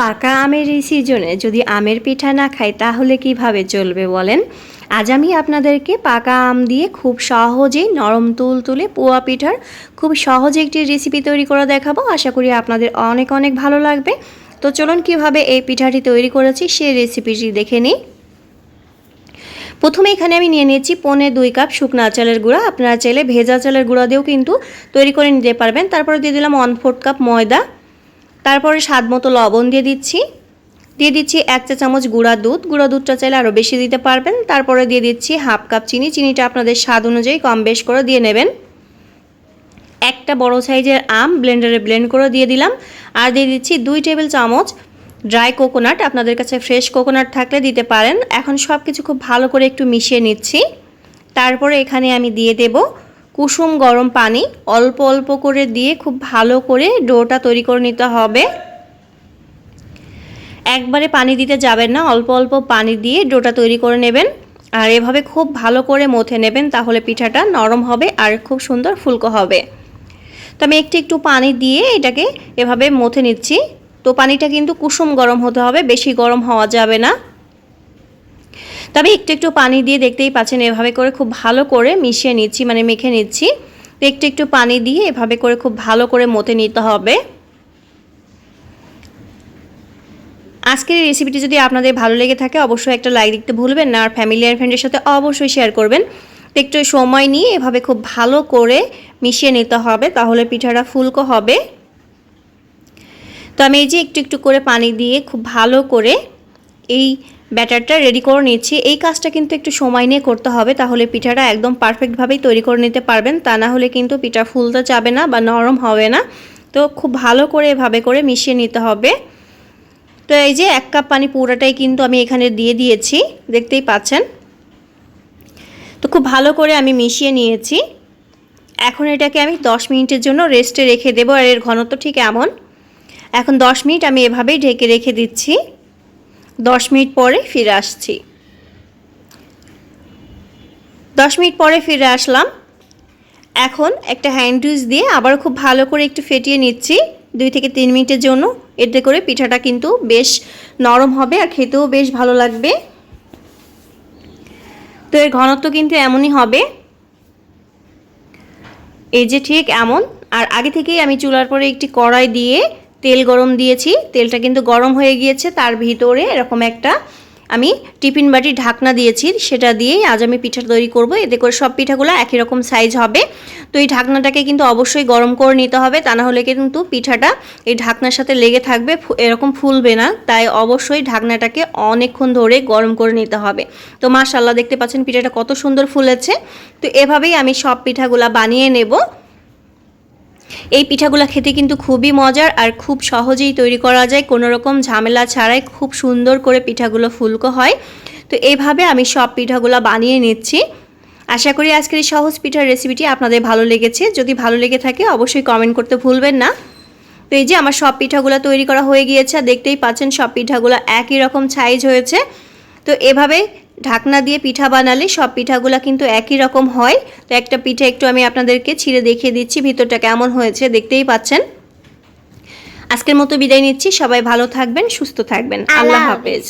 পাকা আমের এই সিজনে যদি আমের পিঠা না খাই, তাহলে কীভাবে চলবে বলেন? আজ আমি আপনাদেরকে পাকা আম দিয়ে খুব সহজেই নরম তুল তুলে পোয়া পিঠার খুব সহজে একটি রেসিপি তৈরি করে দেখাবো। আশা করি আপনাদের অনেক অনেক ভালো লাগবে। তো চলুন কীভাবে এই পিঠাটি তৈরি করেছি সেই রেসিপিটি দেখে নিই। প্রথমে এখানে আমি নিয়ে নিয়েছি পনে দুই কাপ শুকনা চালের গুঁড়া। আপনারা চাইলে ভেজা চালের গুঁড়া দিয়েও কিন্তু তৈরি করে নিতে পারবেন। তারপরে দিয়ে দিলাম ওয়ান ফোর্থ কাপ ময়দা। তারপরে স্বাদ মতো লবণ দিয়ে দিচ্ছি। দিয়ে দিচ্ছি এক চা চামচ গুঁড়া দুধ। গুঁড়া দুধটা চাইলে আরও বেশি দিতে পারবেন। তারপরে দিয়ে দিচ্ছি হাফ কাপ চিনি। চিনিটা আপনাদের স্বাদ অনুযায়ী কম বেশ করে দিয়ে নেবেন। একটা বড় সাইজের আম ব্লেন্ডারে ব্লেন্ড করে দিয়ে দিলাম। আর দিয়ে দিচ্ছি দুই টেবিল চামচ ড্রাই কোকোনাট। আপনাদের কাছে ফ্রেশ কোকোনাট থাকলে দিতে পারেন। এখন সব কিছু খুব ভালো করে একটু মিশিয়ে নিচ্ছি। তারপরে এখানে আমি দিয়ে দেব কুসুম গরম পানি অল্প অল্প করে দিয়ে খুব ভালো করে ডোটা তৈরি করে নিতে হবে। একবারে পানি দিতে যাবেন না, অল্প অল্প পানি দিয়ে ডোটা তৈরি করে নেবেন। আর এভাবে খুব ভালো করে মথে নেবেন, তাহলে পিঠাটা নরম হবে আর খুব সুন্দর ফুলকো হবে। তো আমি একটু একটু পানি দিয়ে এটাকে এভাবে মথে নিচ্ছি। তো পানিটা কিন্তু কুসুম গরম হতে হবে, বেশি গরম হওয়া যাবে না। তবে একটু একটু পানি দিয়ে দেখতেই পাচ্ছেন, এভাবে করে খুব ভালো করে মিশিয়ে নিচ্ছি মানে মেখে নিচ্ছি। তো একটু একটু পানি দিয়ে এভাবে করে খুব ভালো করে মতে নিতে হবে। আজকের এই রেসিপিটি যদি আপনাদের ভালো লেগে থাকে, অবশ্যই একটা লাইক দিতে ভুলবেন না, আর ফ্যামিলি আর ফ্রেন্ডের সাথে অবশ্যই শেয়ার করবেন। তো একটু সময় নিয়ে এভাবে খুব ভালো করে মিশিয়ে নিতে হবে, তাহলে পিঠাটা ফুলকো হবে। তো আমি এই যে একটু একটু করে পানি দিয়ে খুব ভালো করে এই ব্যাটারটা রেডি করে নিচ্ছি। এই কাজটা কিন্তু একটু সময় নিয়ে করতে হবে, তাহলে পিঠাটা একদম পারফেক্টভাবেই তৈরি করে নিতে পারবেন। তা না হলে কিন্তু পিঠা ফুলতে যাবে না বা নরম হবে না। তো খুব ভালো করে এভাবে করে মিশিয়ে নিতে হবে। তো এই যে এক কাপ পানি পুরোটাই কিন্তু আমি এখানে দিয়ে দিয়েছি, দেখতেই পাচ্ছেন। তো খুব ভালো করে আমি মিশিয়ে নিয়েছি। এখন এটাকে আমি 10 মিনিটের জন্য রেস্টে রেখে দেবো, আর এর ঘনত্ব ঠিক এমন। এখন 10 মিনিট আমি এভাবেই ঢেকে রেখে দিচ্ছি। 10 মিনিট পরে ফিরে আসছি। 10 মিনিট পরে ফিরে আসলাম। এখন একটা হ্যান্ড উইচ দিয়ে আবার খুব ভালো করে একটু ফেটিয়ে নিচ্ছি। দুই থেকে তিন মিনিটের জন্য। এতে করে পিঠাটা কিন্তু বেশ নরম হবে আর খেতেও বেশ ভালো লাগবে। তো এর ঘনত্ব কিন্তু এমনই হবে। এই যে ঠিক এমন। আর আগে থেকেই আমি চুলার পরে একটি কড়াই দিয়ে তেল গরম দিয়েছি। তেলটা কিন্তু গরম হয়ে গিয়েছে, তার ভিতরে এরকম একটা আমি টিফিন বাটি ঢাকনা দিয়েছি, সেটা দিয়েই আজ আমি পিঠা তৈরি করব। এতে করে সব পিঠাগুলো একই রকম সাইজ হবে। তো এই ঢাকনাটাকে কিন্তু অবশ্যই গরম করে নিতে হবে, তা না হলে কিন্তু পিঠাটা এই ঢাকনার সাথে লেগে থাকবে এরকম ফুলবে না। তাই অবশ্যই ঢাকনাটাকে অনেকক্ষণ ধরে গরম করে নিতে হবে। তো মাশাল্লাহ দেখতে পাচ্ছেন পিঠাটা কত সুন্দর ফুলেছে। তো এভাবেই আমি সব পিঠাগুলা বানিয়ে নেব। এই পিঠাগুলো খেতে কিন্তু খুবই মজার আর খুব সহজেই তৈরি করা যায়। কোনো রকম ঝামেলা ছাড়াই খুব সুন্দর করে পিঠাগুলো ফুলকো হয়। তো এইভাবে আমি সব পিঠাগুলো বানিয়ে নিচ্ছি। আশা করি আজকের এই সহজ পিঠার রেসিপিটি আপনাদের ভালো লেগেছে। যদি ভালো লেগে থাকে অবশ্যই কমেন্ট করতে ভুলবেন না। তো এই যে আমার সব পিঠাগুলো তৈরি করা হয়ে গিয়েছে দেখতেই পাচ্ছেন সব পিঠাগুলো একই রকম সাইজ হয়েছে। তো এভাবে ঢাকনা দিয়ে পিঠা বানালে সব পিঠাগুলা কিন্তু একই রকম হয়। তো একটা পিঠা একটু আমি আপনাদেরকে ছিঁড়ে দেখিয়ে দিচ্ছি ভিতরটা কেমন হয়েছে দেখতেই পাচ্ছেন। আজকের মতো বিদায় নিচ্ছি সবাই ভালো থাকবেন সুস্থ থাকবেন। আল্লাহ হাফেজ।